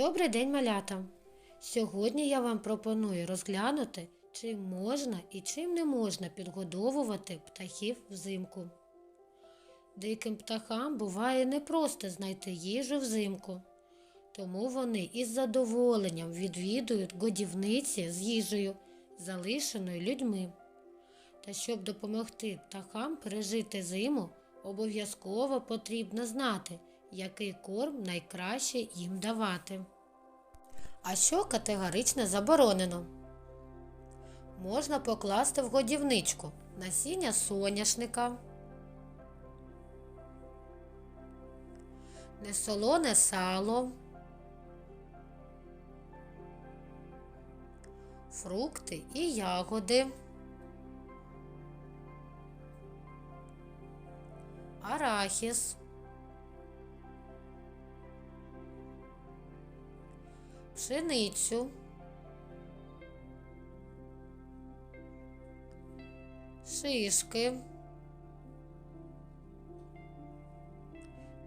Добрий день, малята! Сьогодні я вам пропоную розглянути, чим можна і чим не можна підгодовувати птахів взимку. Диким птахам буває непросто знайти їжу взимку, тому вони із задоволенням відвідують годівниці з їжею, залишеною людьми. Та щоб допомогти птахам пережити зиму, обов'язково потрібно знати, який корм найкраще їм давати. А що категорично заборонено? Можна покласти в годівничку насіння соняшника, несолоне сало, фрукти і ягоди. арахіс, пшеницю, шишки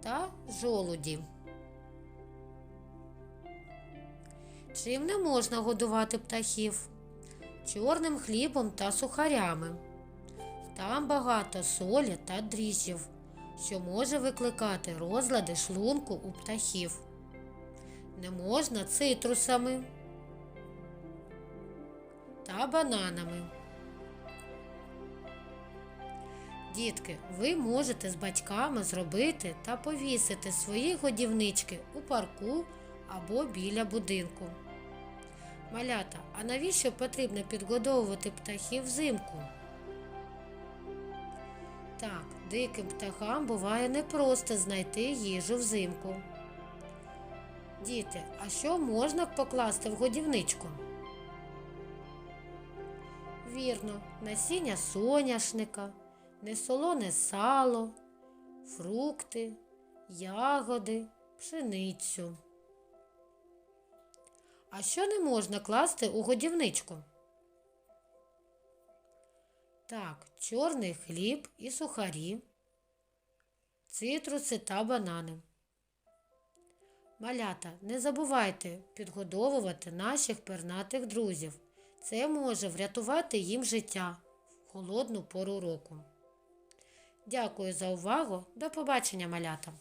та жолуді. Чим не можна годувати птахів? Чорним хлібом та сухарями. Там багато солі та дріжджів, що може викликати розлади шлунку у птахів. Не можна цитрусами та бананами. Дітки, ви можете з батьками зробити та повісити свої годівнички у парку або біля будинку. Малята, а навіщо потрібно підгодовувати птахів взимку? Так, диким птахам буває непросто знайти їжу взимку. Діти, а що можна покласти в годівничку? Вірно, насіння соняшника, несолоне сало, фрукти, ягоди, пшеницю. А що не можна класти у годівничку? Так, чорний хліб і сухарі, цитруси та банани. Малята, не забувайте підгодовувати наших пернатих друзів. Це може врятувати їм життя в холодну пору року. Дякую за увагу. До побачення, малята!